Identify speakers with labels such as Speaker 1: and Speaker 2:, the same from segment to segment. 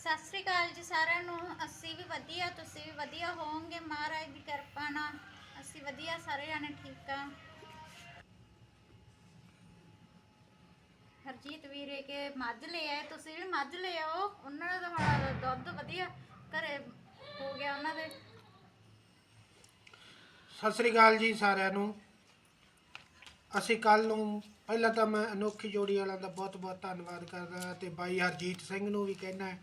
Speaker 1: ਸਤਿ ਸ੍ਰੀ ਅਕਾਲ ਜੀ ਸਾਰਿਆਂ ਨੂੰ। ਅਸੀਂ ਵੀ ਵਧੀਆ, ਤੁਸੀਂ ਵੀ ਵਧੀਆ ਹੋਵੋਗੇ? ਮਹਾਰਾਜ ਦੀ ਕਿਰਪਾ ਨਾਲ ਅਸੀਂ ਵਧੀਆ ਸਾਰੇ ਜਾਣੇ ਠੀਕ ਆ। ਹਰਜੀਤ ਵੀਰੇ ਕੇ ਮੱਝ ਲੈ ਆਏ। ਤੁਸੀਂ ਵੀ ਮੱਝ ਲੈ ਆਓ। ਉਹਨਾਂ ਦਾ ਹੁਣ ਦੁੱਧ ਵਧੀਆ ਘਰੇ ਹੋ ਗਿਆ ਉਹਨਾਂ ਦੇ।
Speaker 2: ਸਤਿ ਸ੍ਰੀ ਅਕਾਲ ਜੀ ਸਾਰਿਆਂ ਨੂੰ। ਅਸੀਂ ਕੱਲ ਨੂੰ ਪਹਿਲਾਂ ਤਾਂ ਮੈਂ ਅਨੋਖੀ ਜੋੜੀ ਵਾਲਿਆਂ ਦਾ ਬਹੁਤ ਬਹੁਤ ਧੰਨਵਾਦ ਕਰਦਾ ਤੇ ਬਾਈ ਹਰਜੀਤ ਸਿੰਘ ਨੂੰ ਵੀ ਕਹਿਣਾ ਹੈ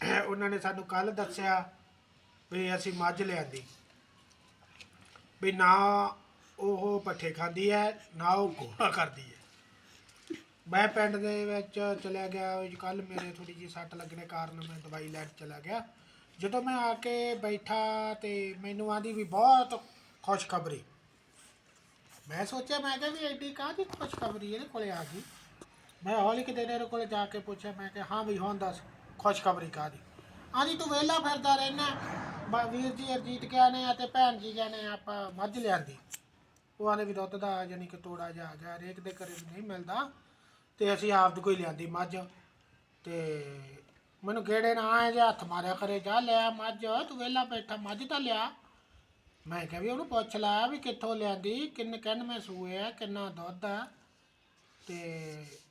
Speaker 2: ਉਹਨਾਂ ਨੇ ਸਾਨੂੰ ਕੱਲ ਦੱਸਿਆ ਵੀ ਅਸੀਂ ਮੱਝ ਲਿਆਂਦੀ। ਵੀ ਨਾ ਉਹ ਪੱਠੇ ਖਾਂਦੀ ਹੈ, ਨਾ ਉਹ ਗੋਹਾ ਕਰਦੀ ਹੈ। ਮੈਂ ਪਿੰਡ ਦੇ ਵਿੱਚ ਚਲਿਆ ਗਿਆ ਕੱਲ ਮੇਰੇ ਥੋੜੀ ਜਿਹੀ ਸੱਟ ਲੱਗਣੇ ਕਾਰਨ ਮੈਂ ਦਵਾਈ ਲੈਣ ਚਲਾ ਗਿਆ। ਜਦੋਂ ਮੈਂ ਆ ਕੇ ਬੈਠਾ ਤੇ ਮੈਨੂੰ ਆਂਦੀ ਵੀ ਬਹੁਤ ਖੁਸ਼ਖਬਰੀ। ਮੈਂ ਸੋਚਿਆ, ਮੈਂ ਕਿਹਾ ਵੀ ਐਡੀ ਕਾਹਦੀ ਖੁਸ਼ਖਬਰੀ ਇਹਦੇ ਕੋਲੇ ਆ ਗਈ? ਮੈਂ ਹੌਲੀ ਕਿਤੇ ਇਹਦੇ ਕੋਲੇ ਜਾ ਕੇ ਪੁੱਛਿਆ, ਮੈਂ ਕਿਹਾ, ਹਾਂ ਵੀ ਹੁਣ ਦੱਸ। ਖੁਸ਼ਖਬਰੀ ਕਾਹਦੀ? ਆਂਦੀ ਤੂੰ ਵਿਹਲਾ ਫਿਰਦਾ ਰਹਿਣਾ। ਵੀਰ ਜੀ ਅਰਜੀਤ ਕਿਆ ਨੇ ਆ ਤੇ ਭੈਣ ਜੀ ਕਹਿੰਦੇ ਆਪਾਂ ਮੱਝ ਲਿਆਂਦੀ ਉਹ ਆਨੇ ਵੀ ਦੁੱਧ ਦਾ ਯਾਨੀ ਕਿ ਤੋੜਾ ਜਾ ਆ ਗਿਆ ਹਰੇਕ ਦੇ ਘਰੇ ਨਹੀਂ ਮਿਲਦਾ। ਤੇ ਅਸੀਂ ਆਪ ਦੀ ਕੋਈ ਲਿਆਂਦੀ ਮੱਝ। ਤੇ ਮੈਨੂੰ ਗੇੜੇ ਨਾ ਆਏ ਜੇ, ਹੱਥ ਮਾਰਿਆ ਕਰੇ, ਜਾ ਲਿਆ ਮੱਝ, ਤੂੰ ਵਿਹਲਾ ਬੈਠਾ, ਮੱਝ ਤਾਂ ਲਿਆ। ਮੈਂ ਕਿਹਾ ਵੀ ਉਹਨੂੰ ਪੁੱਛ ਲਾ ਵੀ ਕਿੱਥੋਂ ਲਿਆਂਦੀ, ਕਿੰਨੇ ਕਿੰਨਵੇਂ ਸੂਏ ਆ, ਕਿੰਨਾ ਦੁੱਧ ਆ। ਤੇ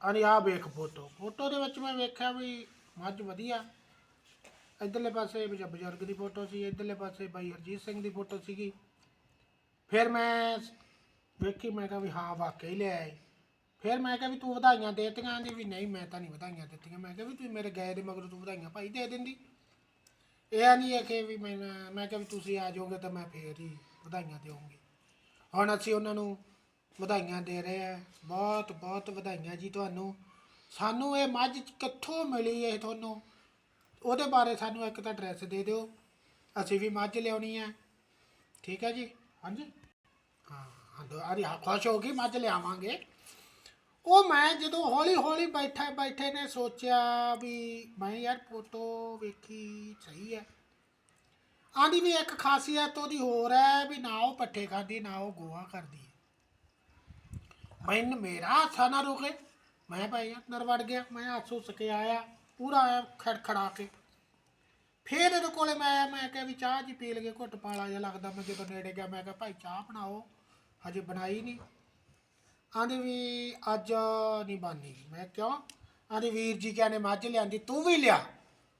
Speaker 2: ਅਰੇ ਆ ਵੇਖ ਫੋਟੋ। ਫੋਟੋ ਦੇ ਵਿੱਚ ਮੈਂ ਵੇਖਿਆ ਵੀ ਮੱਝ ਵਧੀਆ। ਇਧਰਲੇ ਪਾਸੇ ਬਜ- ਬਜ਼ੁਰਗ ਦੀ ਫੋਟੋ ਸੀ, ਇਧਰਲੇ ਪਾਸੇ ਬਾਈ ਹਰਜੀਤ ਸਿੰਘ ਦੀ ਫੋਟੋ ਸੀਗੀ। ਫਿਰ ਮੈਂ ਵੇਖੀ, ਮੈਂ ਕਿਹਾ ਵੀ ਹਾਂ ਵਾਕਈ ਲੈ ਆਏ। ਫਿਰ ਮੈਂ ਕਿਹਾ ਵੀ ਤੂੰ ਵਧਾਈਆਂ ਦੇਤੀਆਂ ਦਿੱਤੀਆਂ ਵੀ ਨਹੀਂ, ਮੈਂ ਤਾਂ ਨਹੀਂ ਵਧਾਈਆਂ ਦਿੱਤੀਆਂ। ਮੈਂ ਕਿਹਾ ਵੀ ਤੂੰ ਮੇਰੇ ਗਏ ਦੇ ਮਗਰੋਂ ਤੂੰ ਵਧਾਈਆਂ ਭਾਈ ਦੇ ਦਿੰਦੀ। ਇਹ ਨਹੀਂ ਹੈ ਕਿ ਵੀ ਮੈਂ ਮੈਂ ਕਿਹਾ ਵੀ ਤੁਸੀਂ ਆ ਜਾਓਗੇ ਤਾਂ ਮੈਂ ਫੇਰ ਹੀ ਵਧਾਈਆਂ ਦੇਵਾਂਗੀ। ਹੁਣ ਅਸੀਂ ਉਹਨਾਂ ਨੂੰ ਵਧਾਈਆਂ ਦੇ ਰਹੇ ਹਾਂ। ਬਹੁਤ ਬਹੁਤ ਵਧਾਈਆਂ ਜੀ ਤੁਹਾਨੂੰ। ਸਾਨੂੰ ਇਹ ਮੱਝ ਕਿੱਥੋਂ ਮਿਲੀ ਇਹ ਤੁਹਾਨੂੰ? ਉਹਦੇ ਬਾਰੇ ਸਾਨੂੰ ਇੱਕ ਤਾਂ ਐਡਰੈਸ ਦੇ ਦਿਓ। ਅਸੀਂ ਵੀ ਮੱਝ ਲਿਆਉਣੀ ਹੈ। ਠੀਕ ਹੈ ਜੀ? ਹਾਂਜੀ? ਹਾਂ ਹਾਂ ਅਰੇ ਖੁਸ਼ ਹੋ ਗਈ, ਮੱਝ ਲਿਆਵਾਂਗੇ। ਉਹ ਮੈਂ ਜਦੋਂ ਹੌਲੀ ਹੌਲੀ ਬੈਠਾ ਬੈਠੇ ਨੇ ਸੋਚਿਆ ਵੀ ਮੈਂ ਯਾਰ ਫੋਟੋ ਵੇਖੀ ਸਹੀ ਹੈ। ਆਂਦੀ ਵੀ ਇੱਕ ਖਾਸੀਅਤ ਉਹਦੀ ਹੋਰ ਹੈ ਵੀ ਨਾ ਉਹ ਪੱਠੇ ਖਾਂਦੀ, ਨਾ ਉਹ ਗੋਹਾ ਕਰਦੀ। ਮੈਨੂੰ ਮੇਰਾ ਹੱਥਾ ਨਾ ਰੁਕੇ। ਮੈਂ ਭਾਈ ਅੰਦਰ ਵੜ ਗਿਆ, ਮੈਂ ਹੱਥ ਹੁੱਸ ਕੇ ਆਇਆ, ਪੂਰਾ ਐਂ ਖੜਖੜਾ ਕੇ। ਫੇਰ ਇਹਦੇ ਕੋਲੇ ਮੈਂ ਆਇਆ, ਮੈਂ ਕਿਹਾ ਵੀ ਚਾਹ ਜੀ ਪੀ ਲਗੇ ਘੁੱਟ ਪਾਲਾ ਜਿਹਾ ਲੱਗਦਾ, ਮੈਂ ਜਦੋਂ ਨੇੜੇ ਗਿਆ, ਮੈਂ ਕਿਹਾ ਭਾਈ ਚਾਹ ਬਣਾਓ, ਹਜੇ ਬਣਾਈ ਨਹੀਂ ਆਂਦੇ ਵੀ ਅੱਜ ਨਹੀਂ ਬਣਨੀ ਮੈਂ ਕਿਉਂ? ਆਂਦੇ ਵੀਰ ਜੀ ਕਹਿੰਦੇ ਮੱਝ ਲਿਆਂਦੀ, ਤੂੰ ਵੀ ਲਿਆ।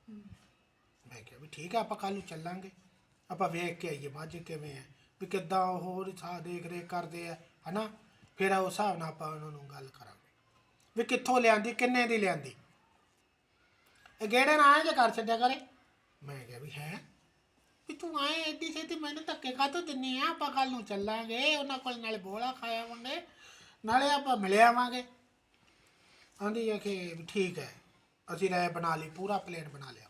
Speaker 2: ਮੈਂ ਕਿਹਾ ਵੀ ਠੀਕ ਆ, ਆਪਾਂ ਕੱਲ ਨੂੰ ਚੱਲਾਂਗੇ। ਆਪਾਂ ਵੇਖ ਕੇ ਆਈਏ ਮੱਝ ਕਿਵੇਂ ਹੈ ਵੀ ਕਿੱਦਾਂ ਉਹ ਹੋਰ ਸਾਹ ਦੇਖ ਰੇਖ ਕਰਦੇ ਆ ਹਨਾ? ਫਿਰ ਉਸ ਹਿਸਾਬ ਨਾਲ ਆਪਾਂ ਉਹਨਾਂ ਨੂੰ ਗੱਲ ਕਰਾਂਗੇ। ਵੀ ਕਿੱਥੋਂ ਲਿਆਂਦੀ, ਕਿੰਨੇ ਦੀ ਲਿਆਂਦੀ? ਇਹ ਗੇੜੇ ਨਾ ਆਏ ਜੇ ਕਰ ਛੱਡਿਆ ਕਰੇ। ਮੈਂ ਕਿਹਾ ਵੀ ਹੈ। ਵੀ ਤੂੰ ਆਏ ਐਡੀ ਛੇਤੀ ਮੈਨੂੰ ਧੱਕੇ ਕਾਹਤੋਂ ਦਿੰਨੀ ਆ, ਆਪਾਂ ਕੱਲ ਨੂੰ ਚੱਲਾਂਗੇ, ਉਹਨਾਂ ਕੋਲ ਨਾਲੇ ਬੋਲਾ ਖਾਇਆ ਆਵਾਂਗੇ ਨਾਲੇ ਆਪਾਂ ਮਿਲ ਆਵਾਂਗੇ। ਆਂਦੀ ਹੈ ਕਿ ਵੀ ਠੀਕ ਹੈ, ਅਸੀਂ ਰਾਇ ਬਣਾ ਲਈ, ਪੂਰਾ ਪਲੇਟ ਬਣਾ ਲਿਆ।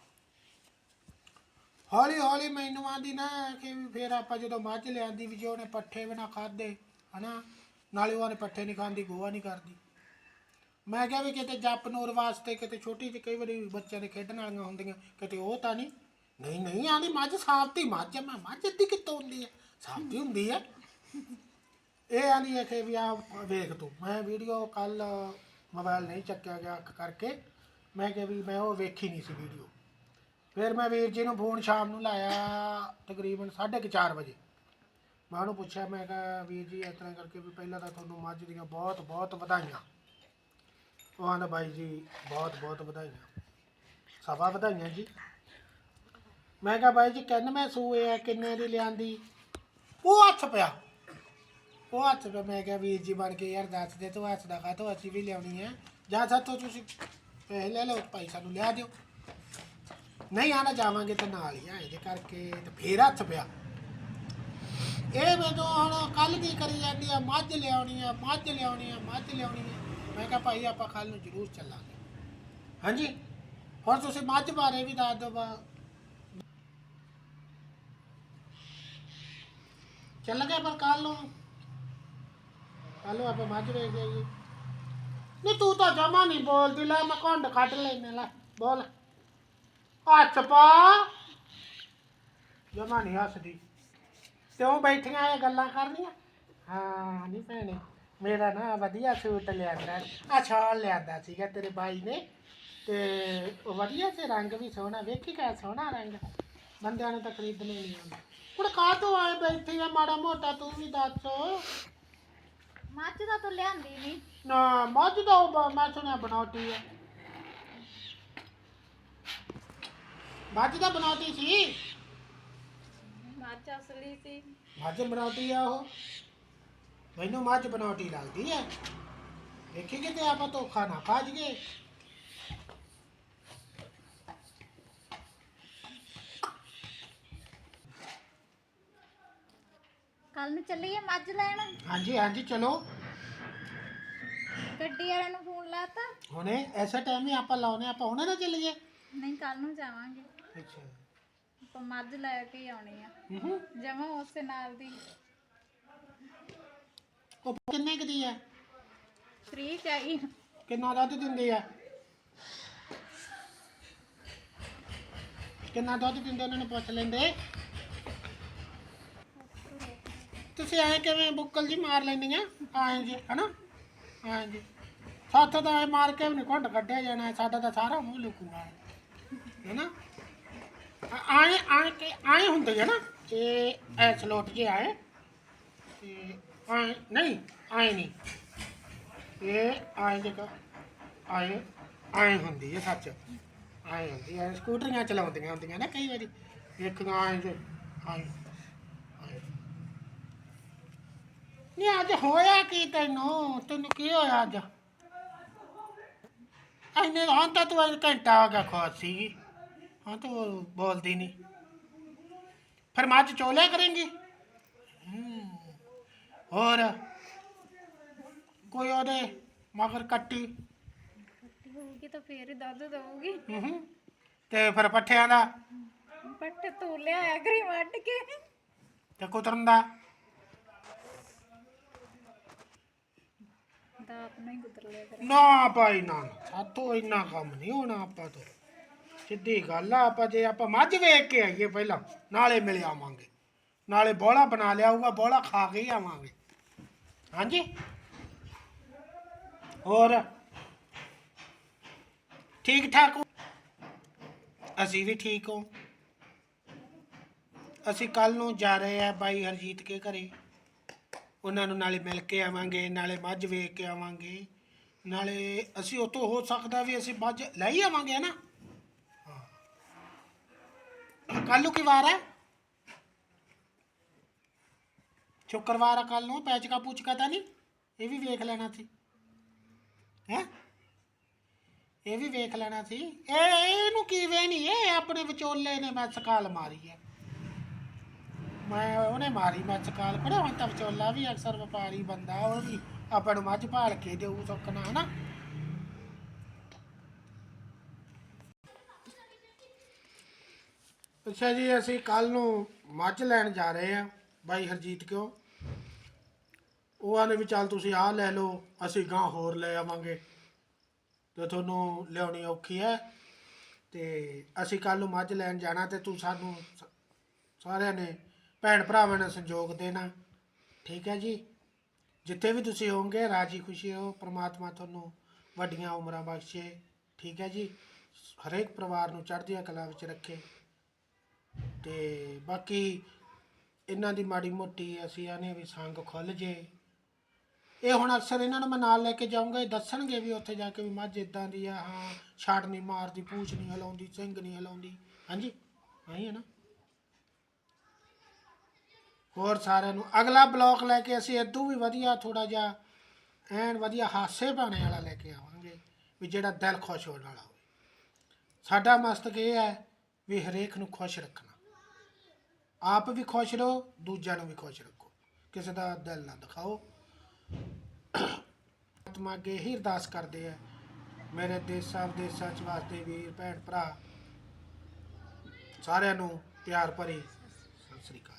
Speaker 2: ਹੌਲੀ ਹੌਲੀ ਮੈਨੂੰ ਆਂਦੀ ਨਾ ਕਿ ਵੀ ਫਿਰ ਆਪਾਂ ਜਦੋਂ ਮੱਝ ਲਿਆਂਦੀ ਵੀ ਜੇ ਉਹਨੇ ਪੱਠੇ ਵੀ ਨਾ ਖਾਦੇ ਹਨਾ? ਨਾਲੇ ਉਹਨੇ ਪੱਠੇ ਨਹੀਂ ਖਾਂਦੀ ਗੋਆ ਨਹੀਂ ਕਰਦੀ। ਮੈਂ ਕਿਹਾ ਵੀ ਕਿਤੇ ਜੱਪ ਨੂਰ ਵਾਸਤੇ ਕਿਤੇ ਛੋਟੀ ਜਿਹੀ ਕਈ ਵਾਰੀ ਬੱਚਿਆਂ ਦੇ ਖੇਡਣ ਵਾਲੀਆਂ ਹੁੰਦੀਆਂ, ਕਿਤੇ ਉਹ ਤਾਂ ਨਹੀਂ। ਨਹੀਂ ਨਹੀਂ ਆਂਦੀ ਮੱਝ ਸਾਫਤੀ ਮੱਝ ਆ। ਮੈਂ ਮੱਝ ਅੱਧੀ ਕਿੱਥੋਂ ਹੁੰਦੀ ਹੈ ਸਾਫਤੀ ਹੁੰਦੀ ਹੈ ਇਹ ਆਂਦੀ ਹੈ ਕਿ ਵੀ ਆ ਵੇਖ ਤੂੰ, ਮੈਂ ਵੀਡੀਓ ਕੱਲ ਮੋਬਾਈਲ ਨਹੀਂ ਚੱਕਿਆ ਗਿਆ ਅੱਖ ਕਰਕੇ। ਮੈਂ ਕਿਹਾ ਵੀ ਮੈਂ ਉਹ ਵੇਖੀ ਨਹੀਂ ਸੀ ਵੀਡੀਓ। ਫਿਰ ਮੈਂ ਵੀਰ ਜੀ ਨੂੰ ਫੋਨ ਸ਼ਾਮ ਨੂੰ ਲਾਇਆ ਤਕਰੀਬਨ 4:30 ਵਜੇ। ਮੈਂ ਉਹਨੂੰ ਪੁੱਛਿਆ, ਮੈਂ ਕਿਹਾ ਵੀਰ ਜੀ ਇਸ ਤਰ੍ਹਾਂ ਕਰਕੇ ਵੀ ਪਹਿਲਾਂ ਤਾਂ ਤੁਹਾਨੂੰ ਮੱਝ ਦੀਆਂ ਬਹੁਤ ਬਹੁਤ ਵਧਾਈਆਂ। ਉਹ ਆਂਦਾ ਬਾਈ ਜੀ, ਬਹੁਤ ਬਹੁਤ ਵਧਾਈਆਂ। ਸਭਾ ਵਧਾਈਆਂ ਜੀ। ਮੈਂ ਕਿਹਾ ਬਾਈ ਜੀ, ਕਿੰਨੇ ਸੂਏ ਆ ਕਿੰਨੇ ਦੀ ਲਿਆਂਦੀ? ਉਹ ਹੱਥ ਪਿਆ। ਉਹ ਹੱਥ ਪਿਆ। ਮੈਂ ਕਿਹਾ ਵੀਰ ਜੀ ਬਣ ਕੇ ਯਾਰ ਦੱਸ ਦੇ, ਤੂੰ ਹੱਥ ਦਾ ਕਾਹਤੋਂ ਅਸੀਂ ਵੀ ਲਿਆਉਣੀ ਹੈ ਜਾਂ ਸਾਥੋਂ ਤੁਸੀਂ ਪੈਸੇ ਲੈ ਲਓ, ਭਾਈ ਸਾਨੂੰ ਲਿਆ ਦਿਓ। ਨਹੀਂ ਆਣਾ ਜਾਵਾਂਗੇ ਤਾਂ ਨਾਲ ਹੀ ਆ, ਇਹਦੇ ਕਰਕੇ ਤੇ ਫੇਰ ਹੱਥ ਪਿਆ। ਇਹ ਮੈਨੂੰ ਹੁਣ ਕੱਲ ਦੀ ਕਰੀ ਜਾਂਦੀ ਆ? ਮੱਝ ਲਿਆਉਣੀ ਆ, ਮੱਝ ਲਿਆਉਣੀ ਆ, ਮੱਝ ਲਿਆਉਣੀ ਆ। ਮੈਂ ਕਿਹਾ ਭਾਈ ਆਪਾਂ ਕੱਲ ਨੂੰ ਜ਼ਰੂਰ ਚੱਲਾਂਗੇ। ਹਾਂਜੀ? ਹੁਣ ਤੁਸੀਂ ਮੱਝ ਬਾਰੇ ਵੀ ਦੱਸ ਦਿਓ ਬਾ। ਚੱਲ ਪਰ ਕੱਲ ਨੂੰ। ਕੱਲ ਨੂੰ ਆਪਾਂ ਮੱਝ ਵੇਚ ਜਾਈਏ ਨਹੀਂ, ਤੂੰ ਤਾਂ ਜਮਾ ਨਹੀਂ ਬੋਲਦੀ। ਲੈ, ਮੈਂ ਘੁੰਡ ਕੱਢ ਲੈਨੇ ਲੈ, ਬੋਲ। ਹੱਥ ਪਾ। ਜਮਾ ਨਹੀਂ ਹੱਸਦੀ। ਤੇ ਉਹ ਬੈਠੀਆਂ ਇਹ ਗੱਲਾਂ ਕਰਨੀਆਂ? ਹਾਂ, ਨਹੀਂ ਭੈਣੇ। ਮੇਰਾ ਨਾ ਵਧੀਆ ਸੂਟ ਲਿਆਂਦਾ ਆ ਲਿਆਂਦਾ ਸੀਗਾ ਤੇਰੇ ਬਾਈ ਨੇ ਤੇ ਉਹ ਵਧੀਆ ਤੇ ਰੰਗ ਵੀ ਸੋਹਣਾ ਵੇਖੀ ਕਿਆ ਸੋਹਣਾ ਰੰਗ। ਬੰਦਿਆਂ ਨੇ ਤਾਂ ਖਰੀਦਣੇ ਨਹੀਂ ਆਉਂਦੇ। ਕੁੜ ਕਾਹ ਤੋਂ ਆਏ ਬੈਠੇ ਆ ਮਾੜਾ ਮੋਟਾ ਤੂੰ ਵੀ ਦੱਸ।
Speaker 1: ਮੱਝ ਦਾ ਤੂੰ ਲਿਆਂਦੀ ਨਹੀਂ
Speaker 2: ਨਾ ਮੱਝ ਦਾ ਉਹ ਬ- ਮੈਂ ਸੁਣਿਆ ਬਣਾਉਟੀ ਹੈ ਮੱਝ ਦਾ ਬਣਾਉਟੀ ਸੀ?
Speaker 1: ਮੱਝ ਅਸਲੀ ਸੀ।
Speaker 2: ਮੱਝ ਬਣਾਉਟੀ ਆ ਉਹ? ਮੈਨੂੰ ਮੱਝ ਬਣਾਉਟੀ ਲੱਗਦੀ ਹੈ ਦੇਖੀ ਕਿਤੇ ਆਪਾਂ ਧੋਖਾ ਨਾ ਖਾ ਜੀਏ
Speaker 1: ਕੱਲ ਨੂੰ ਚੱਲੀਏ ਮੱਝ ਲੈਣ?
Speaker 2: ਹਾਂਜੀ ਹਾਂਜੀ ਚਲੋ।
Speaker 1: ਗੱਡੀ ਵਾਲਿਆਂ ਨੂੰ ਫੋਨ ਲਾਤਾ?
Speaker 2: ਹੁਣੇ ਐਸਾ ਟਾਈਮ ਹੀ ਆਪਾਂ ਲਾਉਨੇ ਆਪਾਂ ਹੁਣੇ ਨਾ ਚੱਲੀਏ।
Speaker 1: ਨਹੀਂ ਕੱਲ ਨੂੰ ਜਾਵਾਂਗੇ।
Speaker 2: ਅੱਛਾ।
Speaker 1: ਆਪਾਂ ਮੱਝ ਲੈ ਕੇ ਹੀ ਆਉਣੀ ਆ।
Speaker 2: ਹੂੰ
Speaker 1: ਜਮਾ ਉਸੇ ਨਾਲ ਦੀ।
Speaker 2: ਉਹ ਕਿੰਨੇ ਕੁ ਦੀ ਹੈ
Speaker 1: ਫ੍ਰੀ ਚਾਹੀ
Speaker 2: ਕਿੰਨਾ ਦੁੱਧ ਦਿੰਦੀ ਆ? ਕਿੰਨਾ ਦੁੱਧ ਦਿੰਦੇ ਉਹਨਾਂ ਨੂੰ ਪੁੱਛ ਲੈਂਦੇ? ਤੁਸੀਂ ਐ ਕਿਵੇਂ ਬੁੱਕਲ ਜੀ ਮਾਰ ਲੈਂਦੀਆਂ? ਆਏ ਜੀ ਹਨਾ? ਆਏ ਜੀ। ਸਾਥੋਂ ਤਾਂ ਐ ਮਾਰ ਕੇ ਵੀ ਨਹੀਂ ਘੁੰਡ ਕੱਢਿਆ ਜਾਣਾ ਸਾਡਾ ਤਾਂ ਸਾਰਾ ਮੂੰਹ ਲੁਕੂਗਾ। ਹੈਨਾ? ਆਏ ਆਏ ਕੇ ਆਏ ਹੁੰਦੇ ਆ ਨਾ? ਇਹ ਐ ਸਲੋਟ ਜੇ ਆਏ ਤੇ ਆਏ, ਨਹੀਂ ਆਏ ਨਹੀਂ। ਇਹ ਆਏ ਜਗਾ ਆਏ ਆਏ ਹੁੰਦੀ ਹੈ ਸੱਚ। ਆਏ ਹੁੰਦੀ ਹੈ ਸਕੂਟਰੀਆਂ ਚਲਾਉਂਦੀਆਂ ਹੁੰਦੀਆਂ ਨਾ ਕਈ ਵਾਰੀ। ਵੇਖੀਆਂ ਆਏ ਜੇ, ਆਏ ਨਹੀਂ, ਅੱਜ ਹੋਇਆ ਕੀ ਤੈਨੂੰ? ਤੈਨੂੰ ਕੀ ਹੋਇਆ ਅੱਜ? ਐਨੇ ਹੁਣ ਤਾਂ ਤੂੰ ਅੱਜ ਘੰਟਾ ਹੋ ਗਿਆ ਖੁਸ਼ ਸੀਗੀ ਹਾਂ ਤਾਂ ਬੋਲਦੀ ਨਹੀਂ। ਫਿਰ ਮੱਝ ਚੋਲਿਆ ਕਰੇਂਗੀ? ਹੋਰ? ਕੋਈ ਉਹਦੇ ਮਗਰ ਕੱਟੀ?
Speaker 1: ਕੱਟੀ ਹੋਊਗੀ ਤਾਂ ਫੇਰ ਹੀ ਦੁੱਧ ਦਊਗੀ।
Speaker 2: ਹੂੰ ਤੇ ਫਿਰ ਪੱਠਿਆਂ ਦਾ?
Speaker 1: ਪੱਟ ਤੂੰ ਲਿਆਇਆ ਕਰੀ ਵੱਢ ਕੇ।
Speaker 2: ਤੇ ਕੁਤਰਨ ਦਾ?
Speaker 1: ਦਾਤ ਨਹੀਂ ਕੁਤਰ ਲਿਆ ਕਰ
Speaker 2: ਨਾ ਭਾਈ ਨਾ ਸਾਤੋਂ ਇੰਨਾ ਕੰਮ ਨਹੀਂ ਹੋਣਾ ਆਪਾਂ ਤੋਂ। ਸਿੱਧੀ ਗੱਲ ਆ ਆਪਾਂ ਜੇ ਆਪਾਂ ਮੱਝ ਵੇਖ ਕੇ ਆਈਏ ਪਹਿਲਾਂ ਨਾਲੇ ਮਿਲ ਆਵਾਂਗੇ। ਨਾਲੇ ਬੋਲਾ ਬਣਾ ਲਿਆਊਗਾ ਬੋਲਾ ਖਾ ਕੇ ਹੀ ਆਵਾਂਗੇ। ਹਾਂਜੀ। ਹੋਰ? ਠੀਕ ਠਾਕ ਹੋ? ਅਸੀਂ ਵੀ ਠੀਕ ਹੋ। ਅਸੀਂ ਕੱਲ ਨੂੰ ਜਾ ਰਹੇ ਆ ਬਾਈ ਹਰਜੀਤ ਕੇ ਘਰੇ। ਉਹਨਾਂ ਨੂੰ ਨਾਲੇ ਮਿਲ ਕੇ ਆਵਾਂਗੇ, ਨਾਲੇ ਮੱਝ ਵੇਖ ਕੇ ਆਵਾਂਗੇ। ਨਾਲੇ ਅਸੀਂ ਉਤੋਂ ਹੋ ਸਕਦਾ ਵੀ ਅਸੀਂ ਮੱਝ ਲੈ ਹੀ ਆਵਾਂਗੇ ਹਨਾ ਹਾਂ। ਕੱਲ ਨੂੰ ਕੀ ਵਾਰ ਹੈ? ਸ਼ੁੱਕਰਵਾਰ ਕੱਲ ਨੂੰ ਪੈਚਕਾ ਪੁੱਚਕਾ ਤਾਂ ਨਹੀਂ ਇਹ ਵੀ ਵੇਖ ਲੈਣਾ ਸੀ ਹੈ ਇਹ ਵੀ ਵੇਖ ਲੈਣਾ ਸੀ ਇਹ ਇਹਨੂੰ ਕੀ ਵੇ ਨਹੀਂ ਇਹ ਆਪਣੇ ਵਿਚੋਲੇ ਨੇ ਮੈਂ ਸਕਾਲ ਮਾਰੀ ਹੈ ਮੈਂ ਉਹਨੇ ਮਾਰੀ ਮੈਂ ਸਕਾਲ ਪਰ ਹੁਣ ਤਾਂ ਵਿਚੋਲਾ ਵੀ ਅਕਸਰ ਵਪਾਰੀ ਬੰਦਾ ਉਹ ਵੀ ਆਪਾਂ ਨੂੰ ਮੱਝ ਭਾਲ ਕੇ ਦੇਊ ਸੁੱਕਣਾ ਹਨਾ ਅੱਛਾ ਜੀ ਅਸੀਂ ਕੱਲ ਨੂੰ ਮੱਝ ਲੈਣ ਜਾ ਰਹੇ ਆ ਬਾਈ ਹਰਜੀਤ ਕਿਉਂ ਉਹ ਆਨੇ ਵੀ ਚੱਲ ਤੁਸੀਂ ਆਹ ਲੈ ਲਓ, ਅਸੀਂ ਗਾਂ ਹੋਰ ਲੈ ਆਵਾਂਗੇ। ਤੇ ਤੁਹਾਨੂੰ ਲਿਆਉਣੀ ਔਖੀ ਹੈ ਤੇ ਅਸੀਂ ਕੱਲ ਨੂੰ ਮੱਝ ਲੈਣ ਜਾਣਾ ਤੇ ਤੂੰ ਸਾਨੂੰ ਸ- ਸਾਰਿਆਂ ਨੇ, ਭੈਣ ਭਰਾਵਾਂ ਨੇ ਸੰਯੋਗ ਦੇਣਾ। ਠੀਕ ਹੈ ਜੀ? ਜਿੱਥੇ ਵੀ ਤੁਸੀਂ ਹੋਵੋਗੇ, ਰਾਜੀ ਖੁਸ਼ੀ ਹੋ, ਪ੍ਰਮਾਤਮਾ ਤੁਹਾਨੂੰ ਵੱਡੀਆਂ ਉਮਰਾਂ ਬਖਸ਼ੇ। ਠੀਕ ਹੈ ਜੀ? ਹਰੇਕ ਪਰਿਵਾਰ ਨੂੰ ਚੜ੍ਹਦੀਆਂ ਕਲਾ ਵਿੱਚ ਰੱਖੇ। ਤੇ ਬਾਕੀ, ਇਹਨਾਂ ਦੀ ਮਾੜੀ ਮੋਟੀ ਅਸੀਂ ਆਨੇ ਵੀ ਸੰਗ ਖੁੱਲ ਜੇ। ਇਹ ਹੁਣ ਅਕਸਰ ਇਹਨਾਂ ਨੂੰ ਮੈਂ ਨਾਲ ਲੈ ਕੇ ਜਾਊਂਗਾ, ਇਹ ਦੱਸਣਗੇ ਵੀ ਉੱਥੇ ਜਾ ਕੇ ਵੀ ਮੱਝ ਇਦਾਂ ਦੀ ਆ, ਹਾਂ, ਛਾੜ ਨਹੀਂ ਮਾਰਦੀ, ਪੂਛ ਨਹੀਂ ਹਿਲਾਉਂਦੀ ਸਿੰਘ ਨਹੀਂ ਹਿਲਾਉਂਦੀ। ਹਾਂਜੀ ਆਈ ਹੈ ਨਾ। ਹੋਰ ਸਾਰਿਆਂ ਨੂੰ, ਅਗਲਾ ਬਲੌਕ ਲੈ ਕੇ ਅਸੀਂ ਇਦੋਂ ਵੀ ਵਧੀਆ ਥੋੜਾ ਜਿਹਾ, ਐਨ ਵਧੀਆ ਹਾਸੇ ਪਾਣੇ ਵਾਲਾ ਲੈ ਕੇ ਆਵਾਂਗੇ, ਵੀ ਜਿਹੜਾ ਦਿਲ ਖੁਸ਼ ਹੋਣ ਵਾਲਾ ਹੋਵੇ। ਸਾਡਾ ਮਸਤਕ ਇਹ ਹੈ ਵੀ ਹਰੇਕ ਨੂੰ ਖੁਸ਼ ਰੱਖਣਾ। ਆਪ ਵੀ ਖੁਸ਼ ਰਹੋ, ਦੂਜਿਆਂ ਨੂੰ ਵੀ ਖੁਸ਼ ਰੱਖੋ। ਕਿਸੇ ਦਾ ਦਿਲ ਨਾ ਦਿਖਾਓ। ਆਤਮਾ ਅੱਗੇ ਹੀ ਅਰਦਾਸ ਕਰਦੇ ਆ। ਮੇਰੇ ਦੇਸਾਂ ਵਿਦੇਸਾਂ ਚ ਵਾਸਤੇ ਵੀਰ, ਭੈਣ, ਭਰਾ ਸਾਰਿਆਂ ਨੂੰ ਪਿਆਰ ਭਰੀ ਸਤਿ ਸ੍ਰੀ ਅਕਾਲ।